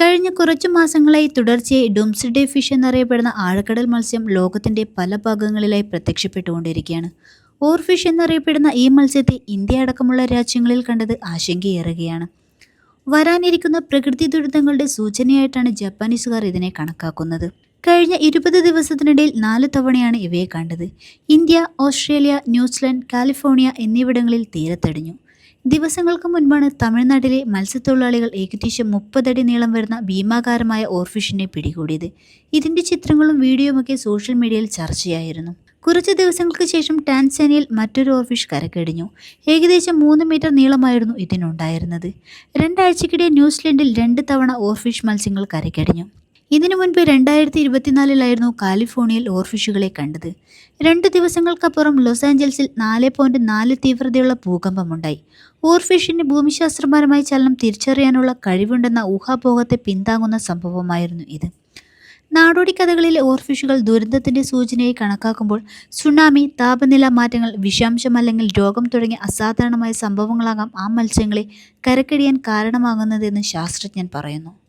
കഴിഞ്ഞ കുറച്ചു മാസങ്ങളായി തുടർച്ചയായി ഡുംസ്ഡേ ഫിഷ് എന്നറിയപ്പെടുന്ന ആഴക്കടൽ മത്സ്യം ലോകത്തിന്റെ പല ഭാഗങ്ങളിലായി പ്രത്യക്ഷപ്പെട്ടുകൊണ്ടിരിക്കുകയാണ്. ഓർ ഫിഷ് എന്നറിയപ്പെടുന്ന ഈ മത്സ്യത്തെ ഇന്ത്യ അടക്കമുള്ള രാജ്യങ്ങളിൽ കണ്ടത് ആശങ്കയേറുകയാണ്. വരാനിരിക്കുന്ന പ്രകൃതി ദുരിതങ്ങളുടെ സൂചനയായിട്ടാണ് ജപ്പാനീസുകാർ ഇതിനെ കണക്കാക്കുന്നത്. കഴിഞ്ഞ ഇരുപത് ദിവസത്തിനിടയിൽ നാല് തവണയാണ് ഇവയെ കണ്ടത്. ഇന്ത്യ ഓസ്ട്രേലിയ ന്യൂസിലൻഡ് കാലിഫോർണിയ എന്നിവിടങ്ങളിൽ തീരത്തടിഞ്ഞു. ദിവസങ്ങൾക്ക് മുൻപാണ് തമിഴ്നാട്ടിലെ മത്സ്യത്തൊഴിലാളികൾ ഏകദേശം മുപ്പതടി നീളം വരുന്ന ഭീമാകാരമായ ഓർഫിഷിനെ പിടികൂടിയത്. ഇതിന്റെ ചിത്രങ്ങളും വീഡിയോയുമൊക്കെ സോഷ്യൽ മീഡിയയിൽ ചർച്ചയായിരുന്നു. കുറച്ച് ദിവസങ്ങൾക്ക് ശേഷം ടാൻസാനിയയിൽ മറ്റൊരു ഓർഫിഷ് കരക്കടിഞ്ഞു. ഏകദേശം മൂന്ന് മീറ്റർ നീളമായിരുന്നു ഇതിനുണ്ടായിരുന്നത്. രണ്ടാഴ്ചക്കിടെ ന്യൂസിലൻഡിൽ രണ്ട് തവണ ഓർഫിഷ് മത്സ്യങ്ങൾ കരക്കടിഞ്ഞു. ഇതിനു മുൻപ് രണ്ടായിരത്തി ഇരുപത്തിനാലിലായിരുന്നു കാലിഫോർണിയയിൽ ഓർഫിഷുകളെ കണ്ടത്. രണ്ട് ദിവസങ്ങൾക്കപ്പുറം ലോസ് ആഞ്ചൽസിൽ നാല് പോയിന്റ് നാല് തീവ്രതയുള്ള ഭൂകമ്പമുണ്ടായി. ഓർഫിഷിന് ഭൂമിശാസ്ത്രപരമായ ചലനം തിരിച്ചറിയാനുള്ള കഴിവുണ്ടെന്ന ഊഹാപോഹത്തെ പിന്താങ്ങുന്ന സംഭവമായിരുന്നു ഇത്. നാടോടി കഥകളിലെ ഓർഫിഷുകൾ ദുരന്തത്തിന്റെ സൂചനയായി കണക്കാക്കുമ്പോൾ സുനാമി താപനില മാറ്റങ്ങൾ വിഷാംശം അല്ലെങ്കിൽ രോഗം തുടങ്ങിയ അസാധാരണമായ സംഭവങ്ങളാകാം ആ മത്സ്യങ്ങളെ കരക്കടിയാൻ കാരണമാകുന്നതെന്ന് ശാസ്ത്രജ്ഞൻ പറയുന്നു.